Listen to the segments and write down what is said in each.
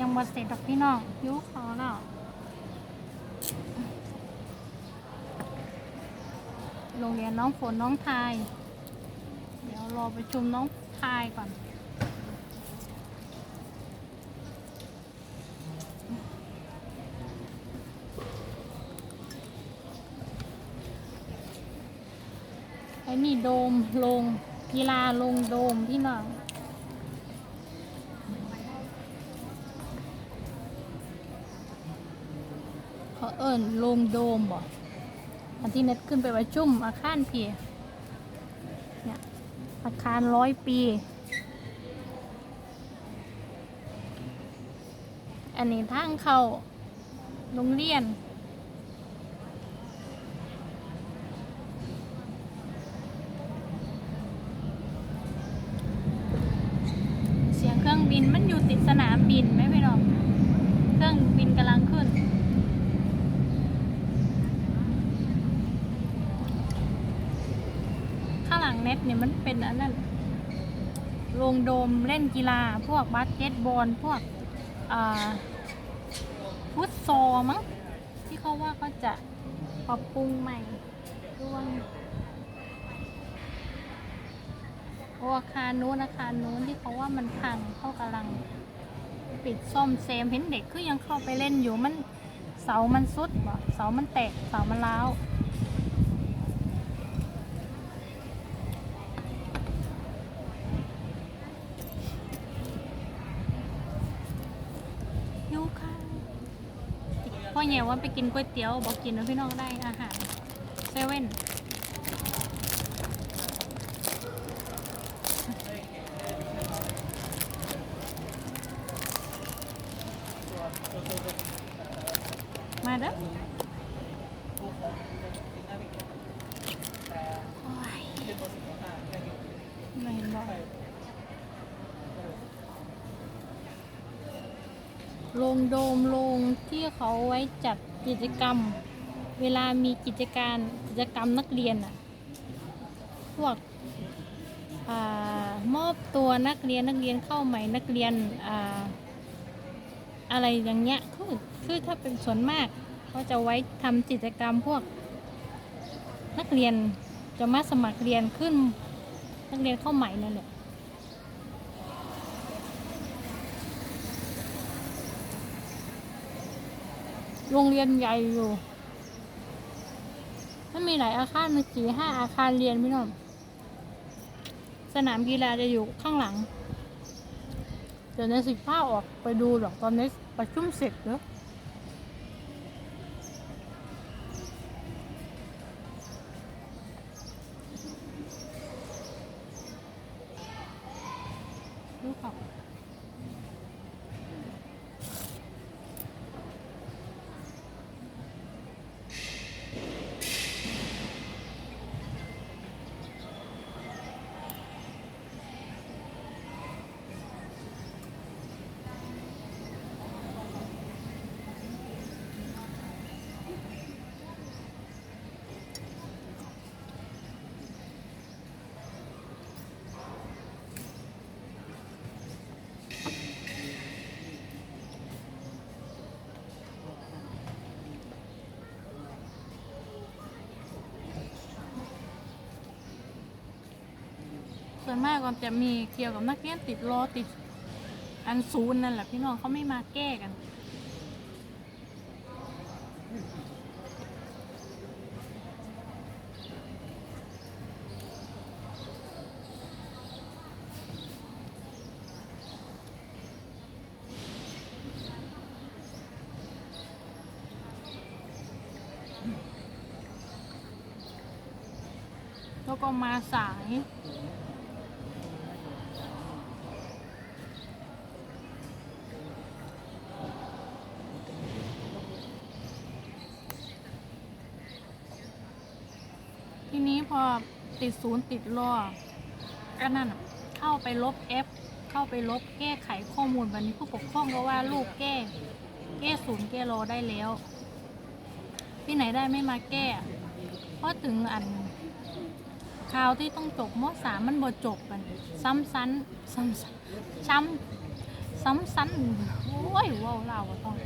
ยังบ่เสร็จดอกพี่น้องยุคอแล้วโรงเรียนน้องฝนน้องทาย เดี๋ยวรอประชุมน้องทายก่อนไอ้นี่โดมลงกีฬาลงโดมพี่น้อง อิญลงโดมบ่อันที่เน็ตขึ้นไปไว้จุ่มอาคารพี่เนี่ยอาคารร้อยปี อันนี้ทางเข้าโรงเรียน เสียงเครื่องบินมันอยู่ติดสนามบินไหมพี่น้อง เครื่องบินกำลังขึ้น ข้างหลังเน็ตเนี่ยมันเป็นอันนั้นโร งโดมเล่นกีฬา พวกบาสเกตบอลพวกฟุตซอลมั้งที่เขาว่าเขาจะปรับปรุงใหม่ด้วยโออาคารนู้นอาคารนู้นที่เขาว่ามันพังเขากำลังปิดซ่อมแซมเห็นเด็กคือยังเข้าไปเล่นอยู่มันเสามันสุดบ่เสามันแตกเสามันร้าว แง่ว่าไปกินก๋วยเตี๋ยวบอกกินแล้วพี่น้องได้อาหารเซเว่นมาเด้อโอ้ยไม่เห็นบอก โรงโดมโรงที่เขาไว้จัดกิจกรรม เวลามีกิจการกิจกรรมนักเรียนอะพวกอมอบตัวนักเรียนนักเรียนเข้าใหม่นักเรียนออะไรอย่างเงี้ยคือคือถ้าเป็นส่วนมากเขาจะไว้ทำกิจกรรมพวก นักเรียนจะมาสมัครเรียนขึ้นนักเรียนเข้าใหม่นั่นแหละ โรงเรียนใหญ่อยู่มันมีหลายอาคารมีสี่ห้าอาคารเรียนพี่น้อง สนามกีฬาจะอยู่ข้างหลัง เดี๋ยวในสิบห้าออกไปดูหรอกตอนนี้ประชุมเสร็จแล้วค่ะส่ วนมากก็จะมีเกี่ยวกับนักเรียนติดรอติดอันซูนนั่นแหละพี่น้องเขาไม่มาแก้กัน แล้วก็มาสาย ทีนี้ พอติดศูนย์ติดรอก็นั่นเข้าไปลบเอฟเข้าไปลบแก้ไขข้อมูลวันนี้ผู้ปกครองก็ว่าลูกแก้ แก้ศูนย์แก้รอได้แล้วที่ไหนได้ไม่มาแก้ เพราะถึงอันข่าวที่ต้องจบมสามมันบ่จบกัน ซ้ำซ้ำซ้ำซ้ำซ้ำซ้ำโอ้ยว้าวเล่าต้อง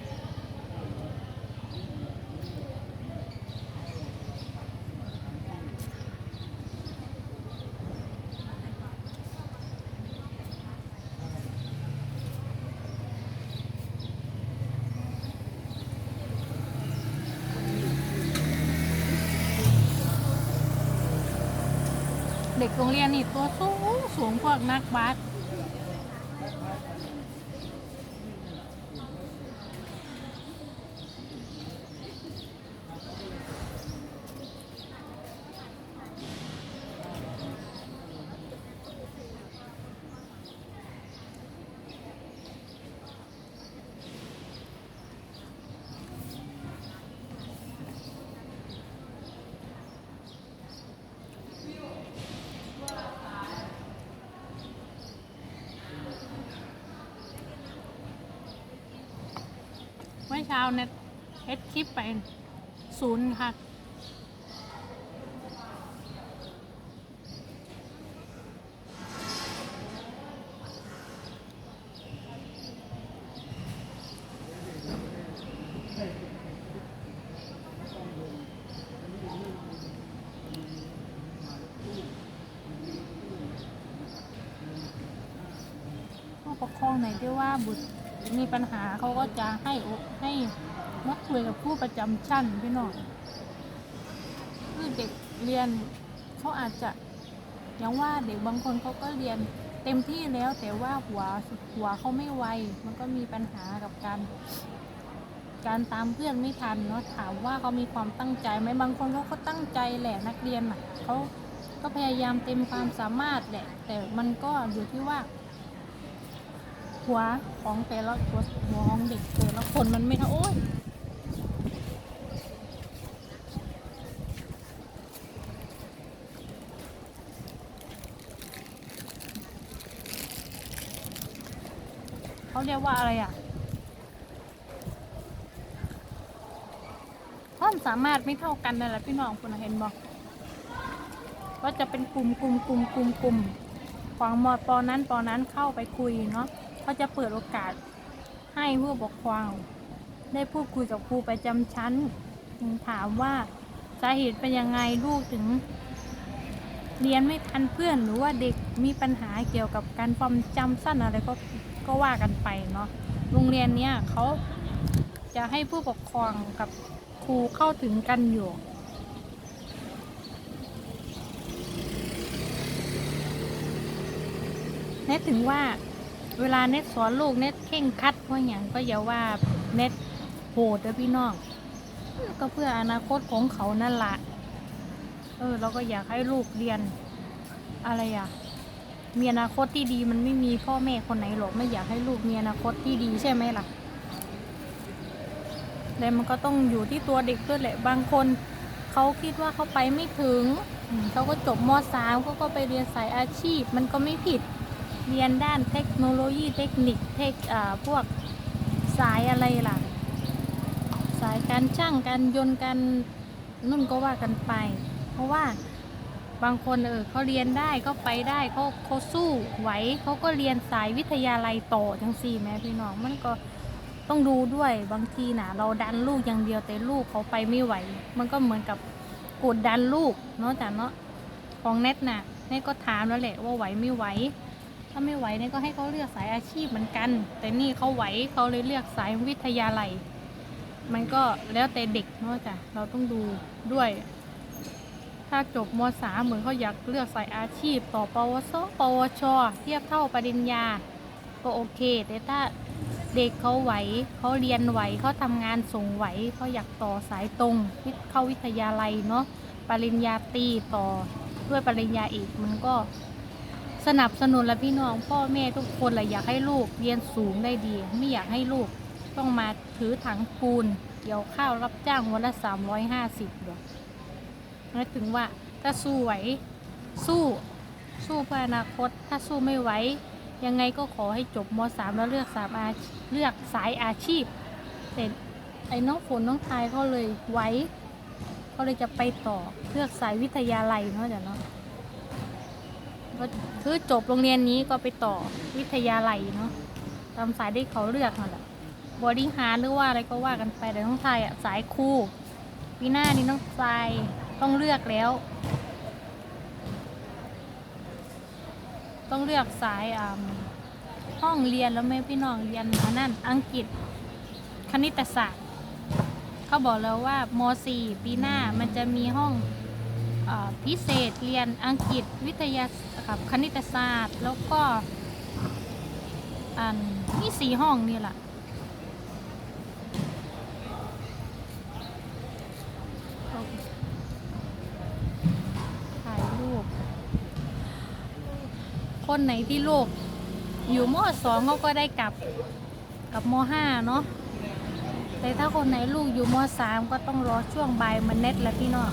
โรงเรียนนี่ตัวสูงสูงพวกนักบาส ช้าเนี่ยเฮ็ดคลิปไปศูนย์ค่ะ ผู้ปกครองไหนที่ว่าบุตรมีปัญหาเขาก็จะให้อกให้มาคุยกับผู้ ประจำชั้นพี่น้องคือเด็กเรียนเขาอาจจะอย่างว่าเด็กบางคนเขาก็เรียนเต็มที่แล้วแต่ว่าหัวหัวเขาไม่ไวมันก็มีปัญหากับการ การตามเพื่อนไม่ทันเนาะถามว่าเขามีความตั้งใจไหมบางคนเขาก็ตั้งใจแหละนักเรียนน่ะเขาก็พยายามเต็มความสามารถแหละ แต่มันก็อยู่ที่ว่า หัวของแต่ละหัวหัวของเด็กแต่ละคนมันไม่เท่าโอ้ย เขาเรียกว่าอะไรอะ ความสามารถไม่เท่ากันนั่นแหละพี่น้องคุณเห็นบอกก็จะเป็นกลุ่มกลุ่มกลุ่มกลุ่มกลุ่มของมอปอนั้นปอนั้นเข้าไปคุยเนาะเขาจะเปิดโอกาสให้ผู้ปกครองได้พูดคุยกับครูประจำชั้นถามว่าสาเหตุเป็นยังไงลูกถึง เรียนไม่ทันเพื่อนหรือว่าเด็กมีปัญหาเกี่ยวกับการความจำสั้นอะไรก็ ก็ว่ากันไปเนาะโรงเรียนเนี้ยเขาจะให้ผู้ปกครองกับครูเข้าถึงกันอยู่ เน็ตถึงว่าเวลาเน็ตสอนลูกเน็ตเข่งคัดว่าอย่างก็อย่าว่าเน็ตโหดนะพี่น้องก็เพื่ออนาคตของเขานั่นละ เออ เราก็อยากให้ลูกเรียนอะไรอะ มีอนาคตที่ดีมันไม่มีพ่อแม่คนไหนหรอกไม่อยากให้ลูกมีอนาคตที่ดีใช่ไหมล่ะแต่มันก็ต้องอยู่ที่ตัวเด็กด้วยแหละบางคนเขาคิดว่าเขาไปไม่ถึงเขาก็จบมสามเขาก็ไปเรียนสายอาชีพ มันก็ไม่ผิดเรียนด้านเทคโนโลยีเทคนิคเทคอ่าพวกสายอะไรล่ะ สายการช่างการยนต์การนุ่นก็ว่ากันไป เพราะว่า บางคนเออเขาเรียนได้ก็ไปได้เขาเขาสู้ไหวเขาก็เรียนสายวิทยาลัยต่อจังสี่แม่พี่น้องมันก็ต้องดูด้วยบางทีนะเราดันลูกอย่างเดียวแต่ลูกเขาไปไม่ไหว มันก็เหมือนกับกดดันลูกเนาะแต่เนาะของเน็ตน่ะเน็ตก็ถามแล้วแหละว่าไหวไม่ไหวถ้าไม่ไหวเนี่ยก็ให้เขาเลือกสายอาชีพเหมือนกัน แต่นี่เขาไหวเขาเลยเลือกสายวิทยาลัย มันก็แล้วแต่เด็กเนาะจ้ะเราต้องดูด้วย ถ้าจบมสามเหมือนเขาอยากเลือกสายอาชีพ ต่อปวส ปวช เทียบเท่าปริญญา ก็โอเค แต่ถ้าเด็กเขาไหวเขาเรียนไหวเขาทำงานส่งไหวเขาอยากต่อสายตรงวิทย์เข้าวิทยาลัยเนาะปริญญาตรีต่อด้วยปริญญาเอกมันก็สนับสนุนและพี่น้องพ่อแม่ทุกคนแหละอยากให้ลูกเรียนสูงได้ดี ไม่อยากให้ลูกต้องมาถือถังปูนเกี่ยวข้าวรับจ้างวันละสามร้อยห้าสิบหรอก นึกถึงว่าถ้าสู้ไหวสู้สู้เพื่ออนาคต ถ้าสู้ไม่ไหวยังไงก็ขอให้จบมสามแล้วเลือกสามอาเลือกสายอาชีพแต่ไอ้น้องฝนน้องทายเขาเลยไหวเขาเลยจะไปต่อเลือกสายวิทยาลัยเนาะจ้ะเนาะก็คือจบโรงเรียนนี้ก็ไปต่อวิทยาลัยเนาะตามสายที่เขาเลือกนั่นแหละบอดิ้งฮาร์ดหรือว่าอะไรก็ว่ากันไปแต่น้องไทยอะสายครูปีหน้านี้น้องไทย ต้องเลือกแล้ว ต้องเลือกสายห้องเรียนแล้วแม่พี่น้องเรียนอันนั้นอังกฤษคณิตศาสตร์ เขาบอกแล้วว่าม .4 ปีหน้ามันจะมีห้องอพิเศษเรียนอังกฤษวิทยากับคณิตศาสตร์ แล้วก็อันมีสี่ห้องนี่แหละถ่ายรูป คนไหนที่ลูก อยู่ม .2 เขาก็ได้กลับกับม .5 เนาะแต่ถ้าคนไหนลูกอยู่ม .3 ก็ต้องรอช่วงบ่ายมันเน็ตแล้วพี่น้อง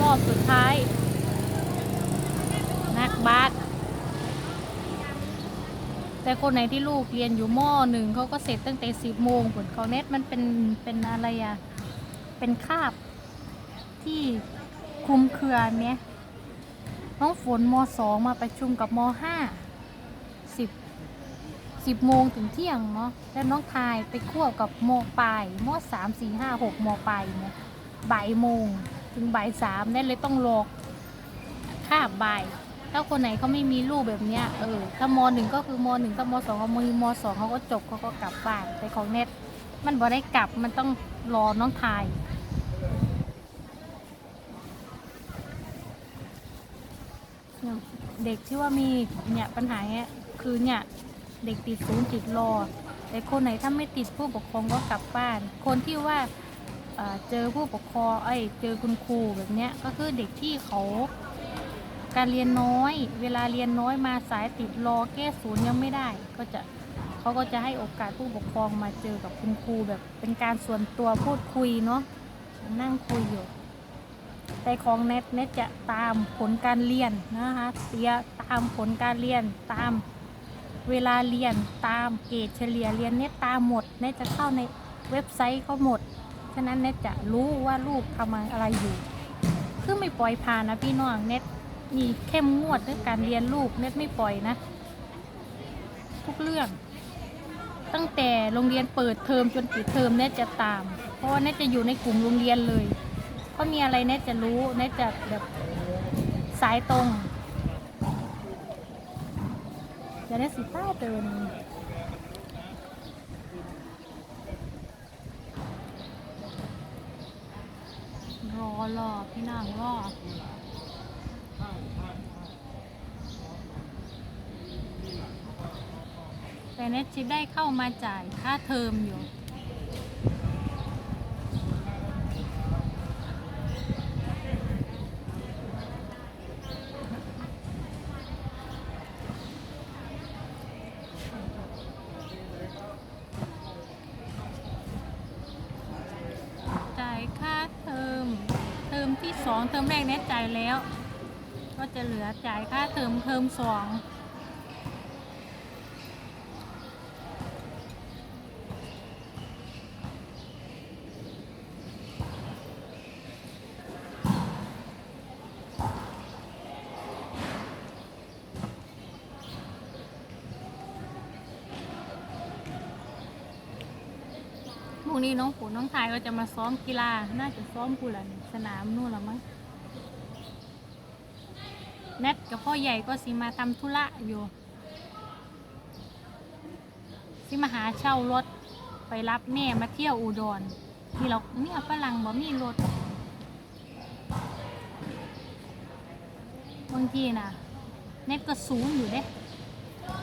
รอบสุดท้าย นักบาสแต่คนไหนที่ลูกเรียนอยู่มหนึ่งเขาก็เสร็จตั้งแต่สิบโมงผลของเน็ตมันเป็นเป็นอะไรอะเป็นคาบที่คุมเครือเนี้ย น้องฝนมสองมาประชุมกับมห้าสิบสิบโมงถึงเที่ยงเนาะแล้วน้องทายไปควบกับมปลายมสามสี่ห้าหกมปลายเนี่ยบ่ายโมงถึงบ่ายสามได้เลยต้องรอคาบบ่ายถ้าคนไหนเขาไม่มีลูกแบบเนี้ยเออถ้ามหนึ่งก็คือมหนึ่งถ้ามสองก็มีมสองเขาก็จบเขาก็กลับบ้านแต่ของเน็ตมันบ่ได้กลับมันต้องรอน้องทาย เนี่ยเด็กที่ว่ามีเนี่ยปัญหาเนี่ยคือเนี่ยเด็กติดศูนย์ติดรอแต่คนไหนถ้าไม่ติดผู้ปกครองก็กลับบ้าน คนที่ว่าเจอผู้ปกครองเอ้เจอคุณครูแบบเนี้ยก็คือเด็กที่เขาการเรียนน้อย เวลาเรียนน้อยมาสายติดรอแก้ศูนย์ยังไม่ได้ ก็จะเขาก็จะให้โอกาสผู้ปกครองมาเจอกับคุณครูแบบเป็นการส่วนตัวพูดคุยเนาะนั่งคุยอยู่ แต่ของเน็ตเน็ตจะตามผลการเรียนนะคะเตียตามผลการเรียนตามเวลาเรียนตามเกรดเฉลี่ยเรียนเน็ตตามหมดเน็ตจะเข้าในเว็บไซต์เขาหมด ฉะนั้นเน็ตจะรู้ว่าลูกทำอะไรอยู่ คือไม่ปล่อยผ่านนะพี่น้องเน็ตมีเข้มงวดเรื่องการเรียนลูกเน็ตไม่ปล่อยนะ ทุกเรื่อง ตั้งแต่โรงเรียนเปิดเทอมจนปิดเทอมเน็ตจะตาม เพราะว่าเน็ตจะอยู่ในกลุ่มโรงเรียนเลย เขามีอะไรเน็ตจะรู้เน็ตจะแบบสายตรงจะได้สีต้าเตือนรอรอพี่นางรอแต่เน็ตจะได้เข้ามาจ่ายค่าเทอมอยู่ จ่ายค่าเทอม เทอมที่ สองเทอมแน็ตจ่ายแล้ว ก็จะเหลือจ่ายค่าเทอมเทอมสองพรุ่งนี้น้องฝนน้องทายก็จะมาซ้อมกีฬา น่าจะซ้อมกูละนี่สนามนู่นละมั้ง นทกับพ่อใหญ่ก็สิมาทำธุระอยู่ สิมาหาเช่ารถไปรับแม่มาเที่ยวอุดรนี่เราเนี่ยฝรั่งบ่มีรถบางทีนะเน็ตก็สูงอยู่เด้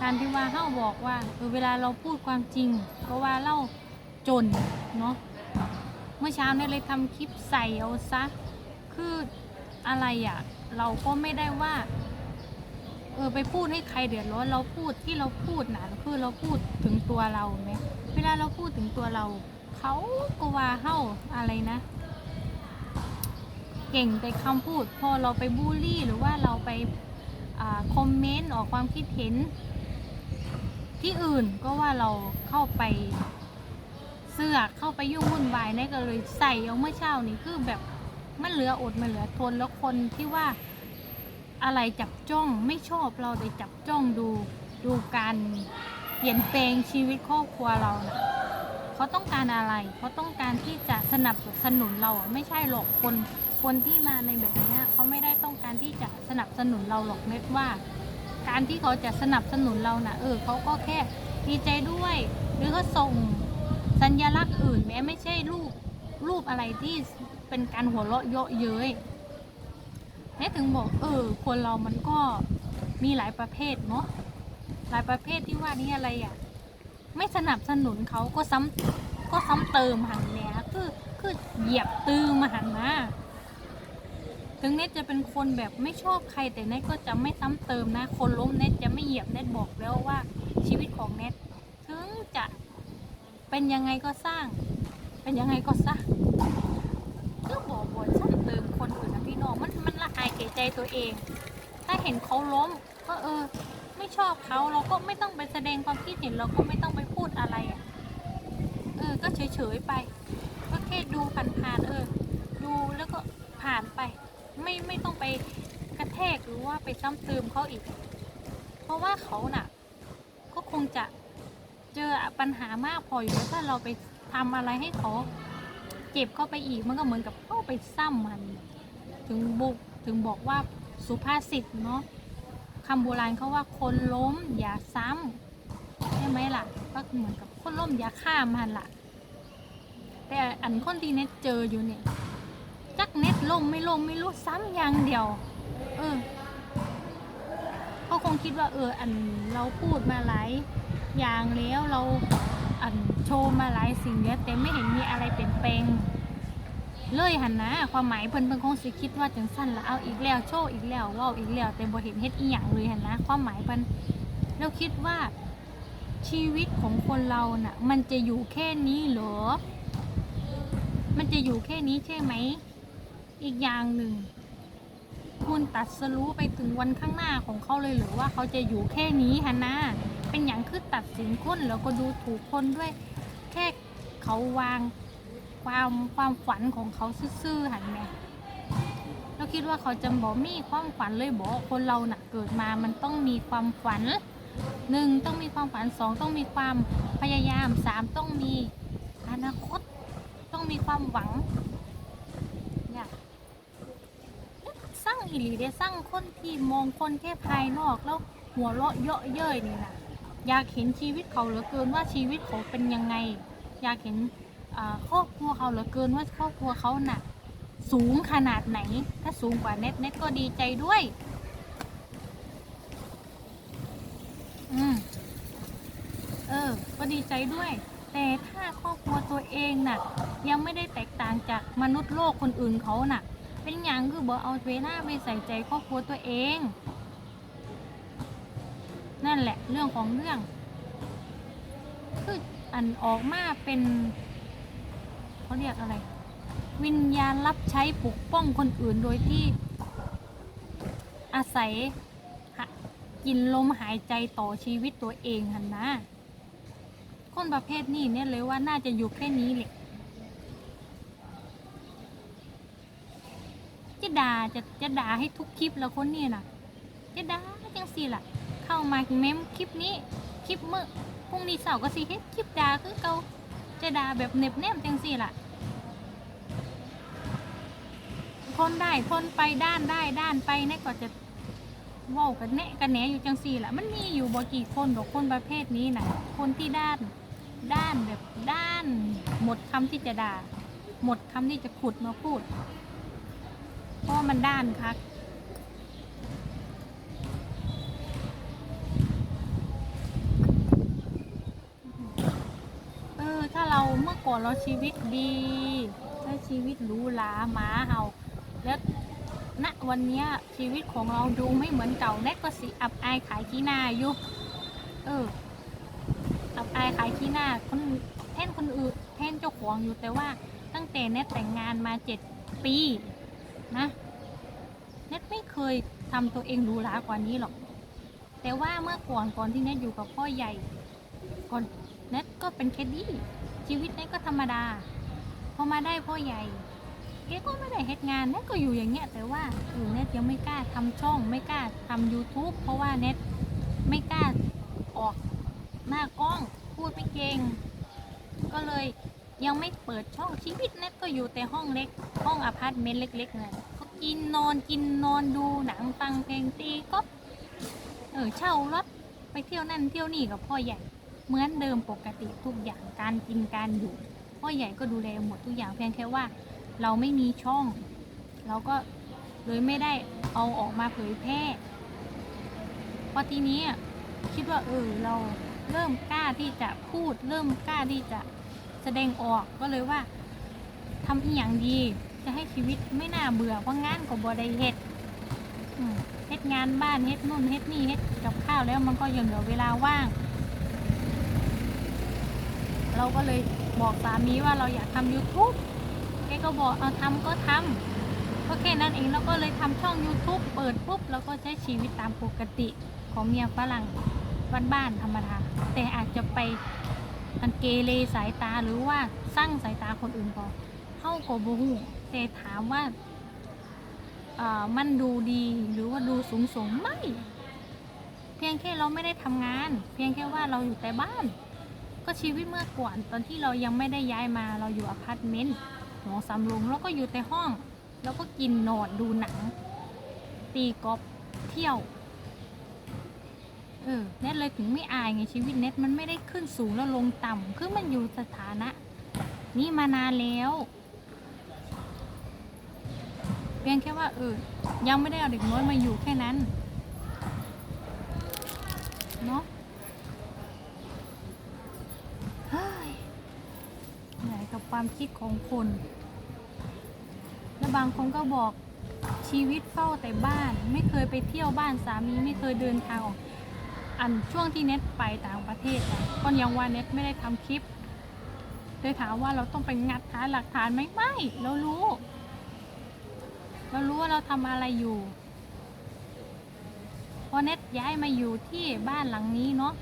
การที่ว่าเฮาบอกว่าเวลาเราพูดความจริงก็ว่าเล่าจนเนาะเมื่อเช้าเนี่ยเลยทำคลิปใส่เอาซะ คืออะไรอะ่ะ เราก็ไม่ได้ว่าเออไปพูดให้ใครเดือดร้อนเราพูดที่เราพูดนะคือเราพูดถึงตัวเราไหมเวลาเราพูดถึงตัวเรา เขาก็ว่าเฮ้าอะไรนะ เก่งแต่คำพูด พอเราไปบูลลี่หรือว่าเราไปอคอมเมนต์ออกความคิดเห็น ที่อื่นก็ว่าเราเข้าไปเสือกเข้าไปยุ่งวุ่นวายนี่ก็เลยใส่เอาเมื่อเช้านี้คือแบบ มันเหลืออดมันเหลือทนแล้วคนที่ว่าอะไรจับจ้องไม่ชอบเราแต่จับจ้องดูดูการเปลี่ยนแปลงชีวิตครอบครัวเรานะเขาต้องการอะไรเขาต้องการที่จะสนับสนุนเราไม่ใช่หรอกคนคนที่มาในแบบนี้เขาไม่ได้ต้องการที่จะสนับสนุนเราหรอกเน็ตว่า การที่เขาจะสนับสนุนเรานะเออเขาก็แค่ดีใจด้วย หรือเขาส่งสัญลักษณ์อื่นแม้ไม่ใช่รูปรูปอะไรที่ เป็นการหัวเราะเยาะเย้ยแม้ถึงบอกเออคนเรามันก็มีหลายประเภทเนาะหลายประเภทที่ว่านี่อะไรอะ ไม่สนับสนุนเขาก็ซ้ำก็ซ้ำเติมหันแหละคือคือเหยียบตือมาหันมาถึงเน็ตจะเป็นคนแบบไม่ชอบใครแต่เน็ตก็จะไม่ซ้ำเติมนะ คนล้มเน็ตจะไม่เหยียบเน็ตบอกแล้วว่าชีวิตของเน็ตถึงจะเป็นยังไงก็สร้าง เป็นยังไงก็สร้างก็บอกบทซ้ำเติมคนอื่นนะพี่น้องมันมันละอายแก่ใจตัวเอง ถ้าเห็นเขาล้มก็เออ ไม่ชอบเขาเราก็ไม่ต้องไปแสดงความคิดเห็นเราก็ไม่ต้องไปพูดอะไรอะเออ ก็เฉยๆไป ก็แค่ดูผ่านๆเออ ดูแล้วก็ผ่านไป ไม่ไม่ต้องไปกระแทกหรือว่าไปซ้ำเติมเขาอีก เพราะว่าเขาน่ะ ก็คงจะเจอปัญหามากพออยู่แล้วถ้าเราไปทำอะไรให้เขาเจ็บเข้าไปอีกมันก็เหมือนกับเข้าไปซ้ำมัน ถึงบุก ถึงบอกว่าสุภาษิตเนาะคำโบราณเขาว่าคนล้มอย่าซ้ำใช่ไหมล่ะ ก็เหมือนกับคนล้มอย่าฆ่ามันล่ะ แต่อันคนที่เน็ตเจออยู่เนี่ยจักเน็ตล้มไม่ล้มไม่รู้ซ้ำอย่างเดียว เออเขาคงคิดว่าเอออันเราพูดมาหลายอย่างแล้วเราอันโชว์มาหลายสิ่งแล้วแต่ไม่เห็นมีอะไรเปลี่ยนแปลง เลยหันนะความหมายเพิ่นเพิ่นคงสิคิดว่าจังสั้นละเอาอีกแล้วโชว์อีกแล้วเว้าอีกแล้วแต่บ่เห็นเฮ็ดอีหยังเลยหันนะความหมายเพิ่นเราคิดว่าชีวิตของคนเราน่ะ มันจะอยู่แค่นี้เหรอ มันจะอยู่แค่นี้ใช่ไหม อีกอย่างหนึ่ง คุณตัดสรู้ไปถึงวันข้างหน้าของเขาเลยหรือว่าเขาจะอยู่แค่นี้ฮะนะเป็นอย่างคือตัดสินคนแล้วก็ดูถูกคนด้วย แค่เขาวาง ความความฝันของเขาซื่อๆหันแม่เราคิดว่าเขาจะบอกมีความฝันเลยบอกคนเราหน่ะเกิดมามันต้องมีความฝันหนึ่งต้องมีความฝันสองต้องมีความพยายามสามต้องมีอนาคต ต้องมีความหวังเนี่ยสร้างอิหลีได้สร้างคนที่มองคนแค่ภายนอกแล้วหัวเราะเยาะเย้ยนี่นะอยากเห็นชีวิตเขาเหลือเกินว่าชีวิตเขาเป็นยังไง อยากเห็น ครอบครัวเขาเหลือเกินว่าครอบครัวเขาหน่ะสูงขนาดไหน ถ้าสูงกว่าเน็ตเน็ตก็ดีใจด้วย อืมเออ ก็ดีใจด้วย แต่ถ้าครอบครัวตัวเองน่ะ ยังไม่ได้แตกต่างจากมนุษย์โลกคนอื่นเขาน่ะ เป็นอย่างคือบอเอาเวลาไปใส่ใจครอบครัวตัวเอง นั่นแหละเรื่องของเรื่อง คืออันออกมาเป็น เขาเรียกอะไร วิญญาณรับใช้ปกป้องคนอื่นโดยที่อาศัยกินลมหายใจต่อชีวิตตัวเองหันนะคนประเภทนี้เนี่ยเลยว่าน่าจะอยู่แค่นี้แหละจะด่าจะจะด่าให้ทุกคลิปแล้วคนนี้น่ะจะด่าจังสิล่ะ เข้ามาเมมคลิปนี้คลิปเมื่อพรุ่งนี้เสาร์ก็สิเฮ็ดคลิปด่าคือเกาจะด่าแบบเน็บแนมจังสี่ล่ะ ทนได้ทนไปด้านได้ด้านไปเนี่ก็จะว้ากันแนะกันแหนอยู่จังสี่ละมันมีอยู่บ่กี่คนดอกคนประเภทนี้นะคนที่ด้านด้านแบบด้าน หมดคำที่จะด่า หมดคำที่จะขุดมาพูด เพราะมันด้านคักเออถ้าเราเมื่อก่อนเราชีวิตดี ถ้าชีวิตหรูหราหมาเห่า แล้วณวันนี้ชีวิตของเราดูไม่เหมือนเก่าแน็กก็สิอับอายขายขี้หน้าอยู่เอออับอายขายขี้หน้าคนแทนคนอื่นแทนเจ้าของอยู่แต่ว่าตั้งแต่เน็ตแต่งงานมาเจ็ดปีนะเน็ตไม่เคยทำตัวเองหรูหรากว่านี้หรอก แต่ว่าเมื่อก่อนก่อนที่เน็ตอยู่กับพ่อใหญ่ก่อนเน็ตก็เป็นแคดดี้ชีวิตเน็ตก็ธรรมดาพอมาได้พ่อใหญ่ เก๊ก็ไม่ได้เฮ็ดงานเน็ตก็อยู่อย่างเงี้ยแต่ว่าเออเน็ตยังไม่กล้าทำช่องไม่กล้าทำ YouTube เพราะว่าเน็ตไม่กล้าออก่ง ก็เลยยังไม่เปิดช่องชีวิตเน็ตก็อยู่แต่ห้องเล็ก ห้องอพาร์ตเมนต์เล็กๆนั่นก็กินนอนกินนอนดูหนังฟังเพลงตีก็เออเช่ารถไปเที่ยวนั่นเที่ยวนี่กับพ่อใหญ่ เหมือนเดิมปกติทุกอย่างการกินการอยู่ พ่อใหญ่ก็ดูแลหมดทุกอย่างเพียงแค่ว่า เราไม่มีช่อง เราก็เลยไม่ได้เอาออกมาเผยแพร่พอทีนี้คิดว่าเออเราเริ่มกล้าที่จะพูด เริ่มกล้าที่จะแสดงออกก็เลยว่าทำอีกอย่างดี จะให้ชีวิตไม่น่าเบื่อเพราะงานก็บ่ได้เฮ็ดเฮ็ดงานบ้านเฮ็ดนู่นเฮ็ดนี่เฮ็ดกับข้าวแล้วมันก็ยังเหลือเวลาว่าง เราก็เลยบอกสามีว่าเราอยากทำ YouTube กก็บอกเอาทำก็ทำก็แค่นั้นเองแล้วก็เลยทำช่อง YouTube เปิดปุ๊บแล้วก็ใช้ชีวิตตามปกติของเมียฝรั่งบ้านๆธรรมดาแต่อาจจะไปอันเกเรสายตาหรือว่าสร้างสายตาคนอื่นพอเข้ากบบูแต่ถามว่าอ่ามันดูดีหรือว่าดูสูงส่งไม่ เพียงแค่เราไม่ได้ทำงาน เพียงแค่ว่าเราอยู่แต่บ้าน ก็ชีวิตเมื่อก่อนตอนที่เรายังไม่ได้ย้ายมาเราอยู่อพาร์ตเมนต์ หอสำโรงแล้วก็อยู่แต่ห้อง แล้วก็กินนอนดูหนัง ตีกอล์ฟเที่ยว เออเน็ตเลยถึงไม่อายไงชีวิตเน็ตมันไม่ได้ขึ้นสูงแล้วลงต่ำคือมันอยู่สถานะ นี่มานานแล้วเพียงแค่ว่าเออยังไม่ได้เอาเด็กน้อยมาอยู่แค่นั้นเนาะ เฮ้ยเหนื่อยกับ ความคิดของคน และบางคนก็บอกชีวิตเฝ้าแต่บ้าน ไม่เคยไปเที่ยวบ้านสามีไม่เคยเดินทางออกอันช่วงที่เน็ตไปต่างประเทศอะก็ยังว่าเน็ตไม่ได้ทำคลิปเลยถามว่าเราต้องไปงัดหาหลักฐานไหมไม่ เรารู้ เรารู้ว่าเราทำอะไรอยู่ พอเน็ตย้ายมาอยู่ที่บ้านหลังนี้เนาะ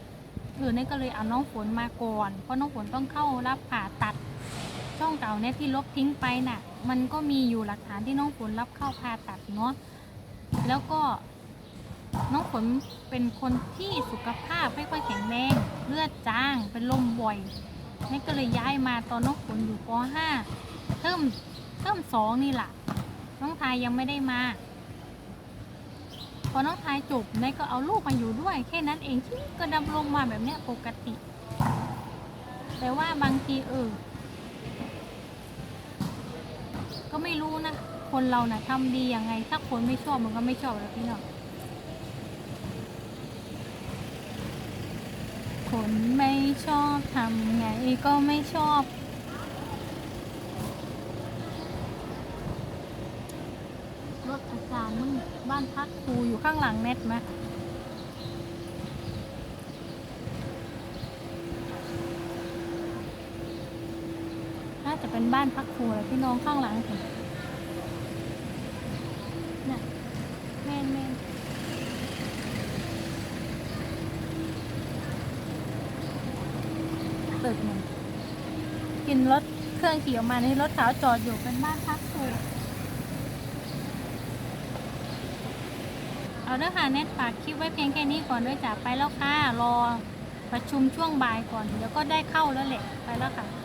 เออเนี่ยก็เลยเอาน้องฝนมาก่อน เพราะน้องฝนต้องเข้ารับผ่าตัด ช่องเก่าเนี่ยที่ลบทิ้งไปน่ะ มันก็มีอยู่หลักฐานที่น้องฝนรับเข้าผ่าตัดเนาะแล้วก็น้องฝนเป็นคนที่สุขภาพไม่ค่อยแข็งแรงเลือดจางเป็นลมบ่อยนี่ก็เลยย้ายมาตอนน้องฝนอยู่ป .5 เทิมเทิมสองนี่แหละน้องทายยังไม่ได้มา พอน้องทายจบนายก็เอาลูกมาอยู่ด้วย แค่นั้นเองที่ก็ดำลงมาแบบเนี้ยปกติ แต่ว่าบางทีเออ ก็ไม่รู้นะ คนเรานะ่ะทำดียังไง ถ้าคนไม่ชอบมันก็ไม่ชอบแล้วพี่น้องคนไม่ชอบทำไงก็ไม่ชอบรถอาจารย์มึงบ้านพักครูอยู่ข้างหลังเน็ตไหมน่าจะ เป็นบ้านพักครูแหละพี่น้องข้างหลังถึงน่ะแม่นแม่นตึกหนึ่งกินรถเครื่องขี่ออกมาในรถขาวจอดอยู่เป็นบ้านพักครูเอาเด้อค่ะเน็ตฝากคลิปไว้เพียงแค่นี้ก่อนด้วยจ้ะไปแล้วค่ะรอประชุมช่วงบ่ายก่อน เดี๋ยวก็ได้เข้าแล้วแหละ ไปแล้วค่ะ